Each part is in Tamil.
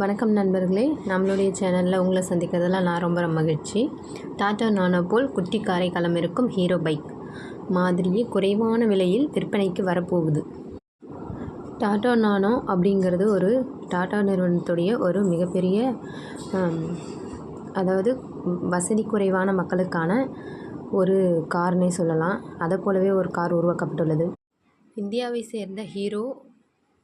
வணக்கம் நண்பர்களே. நம்மளுடைய சேனலில் உங்களை சந்திக்கிறதுல நான் ரொம்ப மகிழ்ச்சி. டாடா நானோ போல் குட்டி காரை களமிருக்கும் ஹீரோ பைக் மாதிரியே குறைவான விலையில் விற்பனைக்கு வரப்போகுது. டாடா நானோ அப்படிங்கிறது ஒரு டாடா நிறுவனத்துடைய ஒரு மிகப்பெரிய அதாவது வசதி குறைவான மக்களுக்கான ஒரு கார்னே சொல்லலாம். அதை போலவே ஒரு கார் உருவாக்கப்பட்டுள்ளது. இந்தியாவை சேர்ந்த ஹீரோ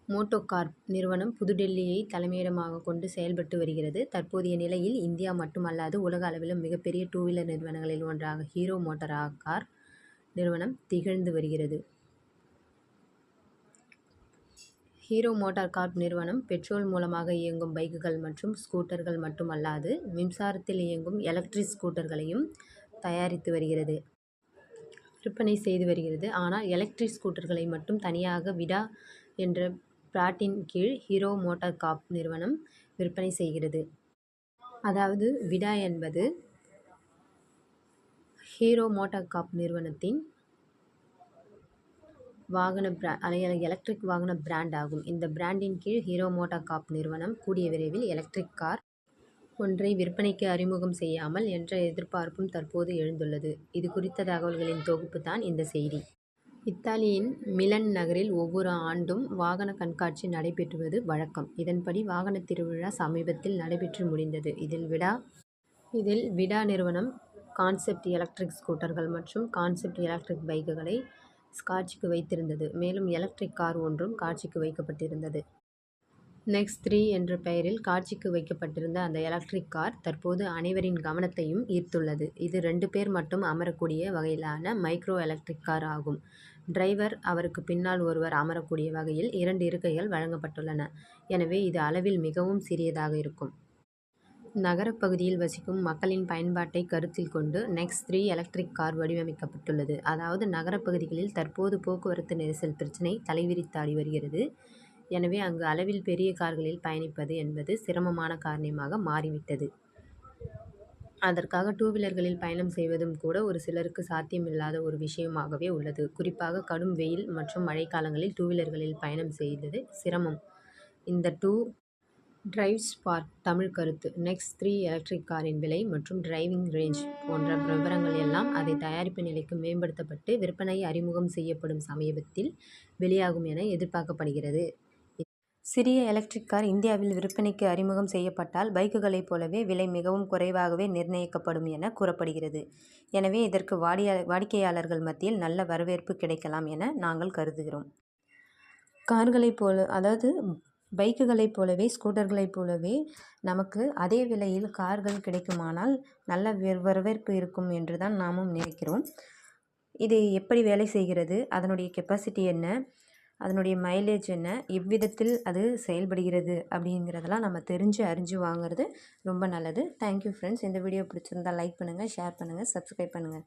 மோட்டோகார்ப் நிறுவனம் புதுடெல்லியை தலைமையிடமாக கொண்டு செயல்பட்டு வருகிறது. தற்போதைய நிலையில் இந்தியா மட்டுமல்லாது உலக அளவிலும் மிகப்பெரிய டூ வீலர் நிறுவனங்களில் ஒன்றாக ஹீரோ மோட்டார் கார் நிறுவனம் திகழ்ந்து வருகிறது. ஹீரோ மோட்டார் கார்ப் நிறுவனம் பெட்ரோல் மூலமாக இயங்கும் பைக்குகள் மற்றும் ஸ்கூட்டர்கள் மட்டுமல்லாது மின்சாரத்தில் இயங்கும் எலக்ட்ரிக் ஸ்கூட்டர்களையும் தயாரித்து வருகிறது. விற்பனை செய்து வருகிறது. ஆனால் எலக்ட்ரிக் ஸ்கூட்டர்களை மட்டும் தனியாக விடா என்ற பிராட்டின் கீழ் ஹீரோ மோட்டார் காப் நிறுவனம் விற்பனை செய்கிறது. அதாவது விடா என்பது ஹீரோ மோட்டார் காப் நிறுவனத்தின் வாகன பிரா எலக்ட்ரிக் வாகன பிராண்ட் ஆகும். இந்த பிராண்டின் கீழ் ஹீரோ மோட்டார் காப் நிறுவனம் கூடிய விரைவில் எலக்ட்ரிக் கார் ஒன்றை விற்பனைக்கு அறிமுகம் செய்யாமல் என்ற எதிர்பார்ப்பும் தற்போது எழுந்துள்ளது. இது குறித்த தகவல்களின் தொகுப்பு தான் இந்த செய்தி. இத்தாலியின் மிலன் நகரில் ஒவ்வொரு ஆண்டும் வாகன கண்காட்சி நடைபெறுவது வழக்கம். இதன்படி வாகன திருவிழா சமீபத்தில் நடைபெற்று முடிந்தது. இதில் விடா இதில் விடா நிறுவனம் கான்செப்ட் எலக்ட்ரிக் ஸ்கூட்டர்கள் மற்றும் கான்செப்ட் எலக்ட்ரிக் பைக்குகளை காட்சிக்கு வைத்திருந்தது. மேலும் எலக்ட்ரிக் கார் ஒன்றும் காட்சிக்கு வைக்கப்பட்டிருந்தது. நெக்ஸ்ட் த்ரீ என்ற பெயரில் காட்சிக்கு வைக்கப்பட்டிருந்த அந்த எலக்ட்ரிக் கார் தற்போது அனைவரின் கவனத்தையும் ஈர்த்துள்ளது. இது ரெண்டு பேர் மட்டும் அமரக்கூடிய வகையிலான மைக்ரோ எலக்ட்ரிக் கார் ஆகும். டிரைவர் அவருக்கு பின்னால் ஒருவர் அமரக்கூடிய வகையில் இரண்டு இருக்கைகள் வழங்கப்பட்டுள்ளன. எனவே இது அளவில் மிகவும் சிறியதாக இருக்கும். நகரப்பகுதியில் வசிக்கும் மக்களின் பயன்பாட்டை கருத்தில் கொண்டு நெக்ஸ்ட் த்ரீ எலக்ட்ரிக் கார் வடிவமைக்கப்பட்டுள்ளது. அதாவது நகரப்பகுதிகளில் தற்போது போக்குவரத்து நெரிசல் பிரச்சினை தலைவிரித்தாடி வருகிறது. எனவே அங்கு அளவில் பெரிய கார்களில் பயணிப்பது என்பது சிரமமான காரணமாக மாறிவிட்டது. அதற்காக டூ வீலர்களில் பயணம் செய்வதும் கூட ஒரு சிலருக்கு சாத்தியமில்லாத ஒரு விஷயமாகவே உள்ளது. குறிப்பாக கடும் வெயில் மற்றும் மழைக்காலங்களில் டூ வீலர்களில் பயணம் செய்தது சிரமம். இந்த டூ டிரைவ் ஸ்பார்க் தமிழ் கருத்து நெக்ஸ்ட் த்ரீ எலக்ட்ரிக் காரின் விலை மற்றும் டிரைவிங் ரேஞ்ச் போன்ற விவரங்கள் எல்லாம் அதை தயாரிப்பு நிலைக்கு மேம்படுத்தப்பட்டு விற்பனை அறிமுகம் செய்யப்படும் சமீபத்தில் வெளியாகும் என எதிர்பார்க்கப்படுகிறது. சிறிய எலக்ட்ரிக் கார் இந்தியாவில் விற்பனைக்கு அறிமுகம் செய்யப்பட்டால் பைக்குகளைப் போலவே விலை மிகவும் குறைவாகவே நிர்ணயிக்கப்படும் என கூறப்படுகிறது. எனவே இதற்கு வாடியா வாடிக்கையாளர்கள் மத்தியில் நல்ல வரவேற்பு கிடைக்கலாம் என நாங்கள் கருதுகிறோம். கார்களைப் போல அதாவது பைக்குகளைப் போலவே ஸ்கூட்டர்களைப் போலவே நமக்கு அதே விலையில் கார்கள் கிடைக்குமானால் நல்ல வரவேற்பு இருக்கும் என்று தான் நாமும் நினைக்கிறோம். இது எப்படி வேலை செய்கிறது? அதனுடைய கெப்பாசிட்டி என்ன? அதனுடைய மைலேஜ் என்ன எவ்விதத்தில் அது செயல்படுகிறது அப்படிங்கிறதெல்லாம் நம்ம தெரிஞ்சு அறிஞ்சு வாங்குறது ரொம்ப நல்லது. தேங்க்யூ ஃப்ரெண்ட்ஸ் இந்த வீடியோ பிடிச்சிருந்தா லைக் பண்ணுங்கள் ஷேர் பண்ணுங்கள் சப்ஸ்கிரைப் பண்ணுங்கள்